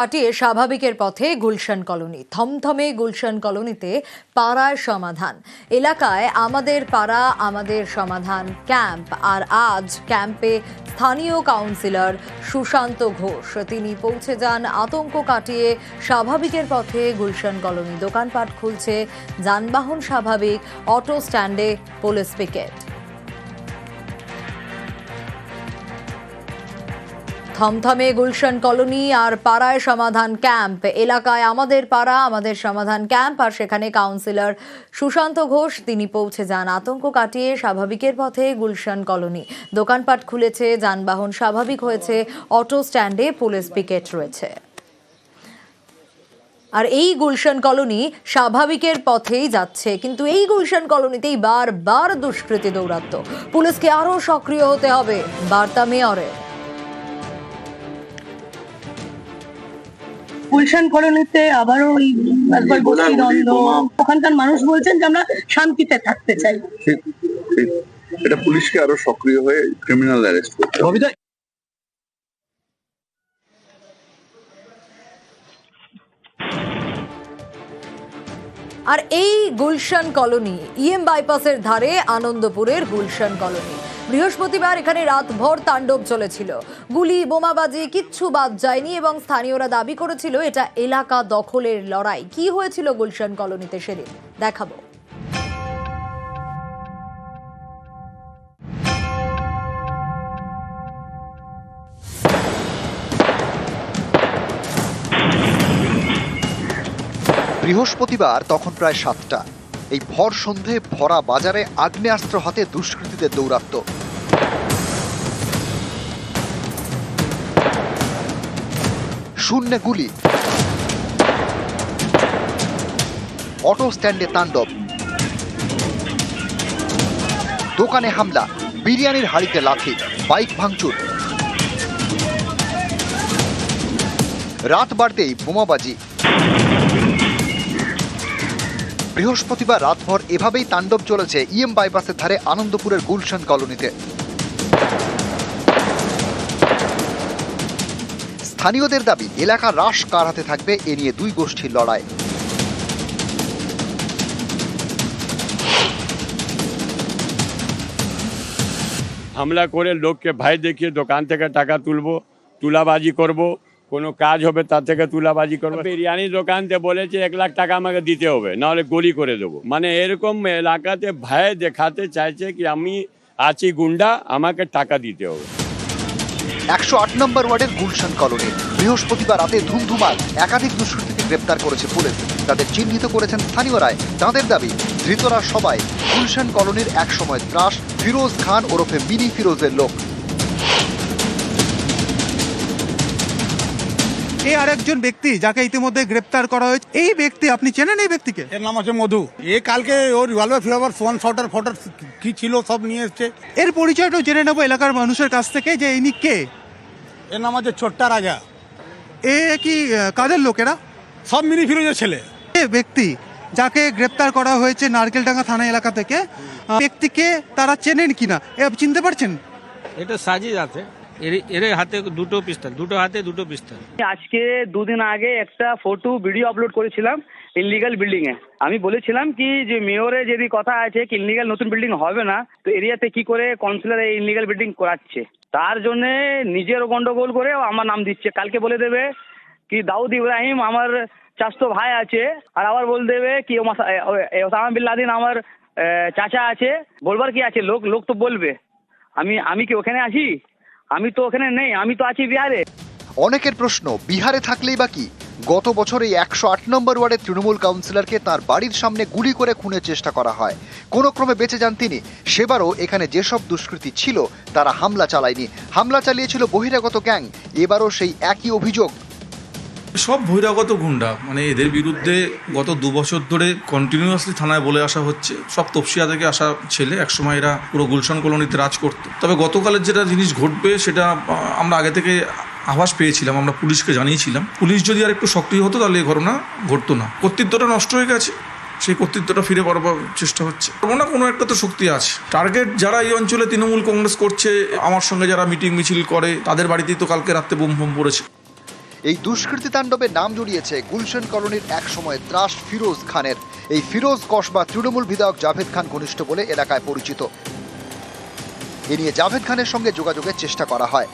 কাটিয়ে স্বাভাবিকের পথে গুলশান কলোনি। থমথমে গুলশান কলোনিতে পাড়ার সমাধান। এলাকায় আমাদের পাড়া, আমাদের সমাধান ক্যাম্প। আর আজ ক্যাম্পে স্থানীয় কাউন্সিলর সুশান্ত ঘোষ। তিনি পৌঁছে যান আতঙ্ক কাটিয়ে স্বাভাবিকের পথে গুলশান কলোনি। দোকানপাট খুলছে যানবাহন স্বাভাবিক, অটো স্ট্যান্ডে পুলিশ পিকেট। থমথমে গুলশান কলোনি আর পাড়ায় সমাধান ক্যাম্প। এলাকায় আমাদের পাড়া, আমাদের সমাধান ক্যাম্প আর সেখানে কাউন্সিলর সুশান্ত ঘোষ, তিনি পৌঁছে যান। আতঙ্ক কাটিয়ে স্বাভাবিকের পথে গুলশান কলোনি। দোকানপাট খুলেছে, যানবাহন স্বাভাবিক হয়েছে, অটো স্ট্যান্ডে পুলিশ পিকেট রয়েছে। আর এই গুলশান কলোনি স্বাভাবিকের পথেই যাচ্ছে, কিন্তু এই গুলশান কলোনিতেই বারবার দুষ্কৃতী দৌরাত্ম পুলিশকে আরও সক্রিয় হতে হবে, বার্তা মেয়রের। গুলশান কলোনিতে আবারও ওই একবার গোষ্ঠী দ্বন্দ্ব। ওখানকার মানুষ বলছেন যে আমরা শান্তিতে থাকতে চাই। এটা পুলিশকে আরও সক্রিয় হয়ে ক্রিমিনাল অ্যারেস্ট করতে হবে। আর এই গুলশান কলোনি ইএম বাইপাসের ধারে আনন্দপুরের গুলশান কলোনি। বৃহস্পতিবার এখানে রাতভর তাণ্ডব চলেছিল। গুলি, বোমাবাজি, কিচ্ছু বাদ যায়নি এবং স্থানীয়রা দাবি করেছিল এটা এলাকা দখলের লড়াই। কি হয়েছিল গুলশান কলোনিতে সেদিন? দেখাবো। বৃহস্পতিবার তখন প্রায় সাতটা। এই ভর সন্ধে ভরা বাজারে আগ্নেয়াস্ত্র হাতে দুষ্কৃতীদের দৌরাত্ম শূন্য গুলি। অটো স্ট্যান্ডে তাণ্ডব। দোকানে হামলা, বিরিয়ানির হাড়িতে লাথি বাইক ভাঙচুর। রাত বাড়তেই বোমাবাজি। বৃহস্পতিবার রাতভর এভাবেই তাণ্ডব চলেছে ইএম বাইপাসের ধারে আনন্দপুরের গুলশান কলোনিতে। স্থানীয়দের দাবি, এলাকা রাশ কার হাতে থাকবে এ নিয়ে দুই গোষ্ঠীর লড়াই। হামলা করে লোককে ভাই দেখিয়ে দোকান থেকে টাকা তুলবো, তুলাবাজি করব কোনো কাজ হবে তার থেকে তুলাবাজি করব। বিরিয়ানি দোকানতে বলেছে এক লাখ টাকা আমাকে দিতে হবে নাহলে গুলি করে দেবো। মানে এরকম এলাকাতে ভয় দেখাতে চাইছে কি আমি আছি গুন্ডা আমাকে টাকা দিতে হবে। একশো আট নম্বর ওয়ার্ডের গুলশান কলোনি। বৃহস্পতিবার রাতে ধুমধুমার একাধিক দুষ্কৃতীকে গ্রেপ্তার করেছে পুলিশ। তাদের চিহ্নিত করেছেন স্থানীয়রাই। তাদের দাবি ধৃতরা সবাই গুলশান কলোনির একসময় ত্রাস ফিরোজ খান ওরফে মিনি ফিরোজের লোক। এই আরেকজন ব্যক্তি যাকে ইতিমধ্যে গ্রেপ্তার করা হয়েছে। এই ব্যক্তি আপনি চেনেন এই ব্যক্তিকে? এর নাম আছে মধু। এ কালকে ওর রিভলভার ফিভলভার ফোন শটার ফটার কি ছিল সব নিয়ে এসছে। এর পরিচয়টাও জেনে নেব এলাকার মানুষের কাছ থেকে যে ইনি কে। এর নাম আছে ছোট্টা রাজা। এ কি কাদের লোকেরা? সব মিনি ফিরোজের ছেলে। এ ব্যক্তি যাকে গ্রেপ্তার করা হয়েছে নারকেলডাঙ্গা থানা এলাকা থেকে ব্যক্তিকে তারা চেনেন কিনা? এ চিনতে পারছেন? এটা সাজিদ আছে। এর হাতে দুটো পিস্তল দুটো হাতে দুটো পিস্তল আজকে দুদিন আগে একটা ফটো ভিডিও আপলোড করেছিলাম ইনলিগাল বিল্ডিং এ। আমি বলেছিলাম কি যে মেয়রে যদি কথা আছে কি ইনলিগাল নতুন বিল্ডিং হবে না, তো এরিয়াতে কি করে কাউন্সিলর এই ইনলিগাল বিল্ডিং করাচ্ছে? তার জন্য নিজের গন্ডগোল করে আমার নাম দিচ্ছে। কালকে বলে দেবে কি, দাউদ ইব্রাহিম আমার চাস্তো ভাই আছে। আর আবার বলে দেবে কি ওসামা বিন লাদেন আমার চাচা আছে। বলবার কি আছে? লোক লোক তো বলবে। আমি আমি কি ওখানে আছি? আমি তো ওখানে নেই, আমি তো আছি বিহারে। অনেকের প্রশ্ন, বিহারে থাকলেই বা কি? গত বছর এই একশো আট নম্বর ওয়ার্ডের তৃণমূল কাউন্সিলরকে তার বাড়ির সামনে গুলি করে খুনের চেষ্টা করা হয়। কোনো ক্রমে বেঁচে যান তিনি। সেবারও এখানে যেসব দুষ্কৃতী ছিল, তারা হামলা চালায়নি। হামলা চালিয়েছিল বহিরাগত গ্যাং। এবারও সেই একই অভিযোগ সব বহিরাগত গুন্ডা। মানে এদের বিরুদ্ধে গত দু বছর ধরে কন্টিনিউয়াসলি থানায় বলে আসা হচ্ছে। সব তপসিয়া থেকে আসা ছেলে একসময় এরা পুরো গুলশান কলোনিতে রাজ করতো। তবে গতকালের যেটা জিনিস ঘটবে, সেটা আমরা আগে থেকে আভাস পেয়েছিলাম, আমরা পুলিশকে জানিয়েছিলাম। পুলিশ যদি আর একটু সক্রিয় হতো, তাহলে এই ঘটনা ঘটতো না। কর্তৃত্বটা নষ্ট হয়ে গেছে। সেই কর্তৃত্বটা ফিরে পাওয়ার চেষ্টা হচ্ছে। না কোনো একটা তো শক্তি আছে। টার্গেট যারা এই অঞ্চলে তৃণমূল কংগ্রেস করছে, আমার সঙ্গে যারা মিটিং মিছিল করে, তাদের বাড়িতেই তো কালকে রাত্রে বোম ফোম পড়েছে। এই দুষ্কৃতি তাণ্ডবে নাম জড়িয়েছে গুলশন কলোনির এক সময় ত্রাস ফিরোজ খানের। এই ফিরোজ, কসবা তৃণমূল বিধায়ক জাভেদ খান ঘনিষ্ঠ বলে এলাকায় পরিচিত। এ নিয়ে জাভেদ খানের সঙ্গে যোগাযোগের চেষ্টা করা হয়।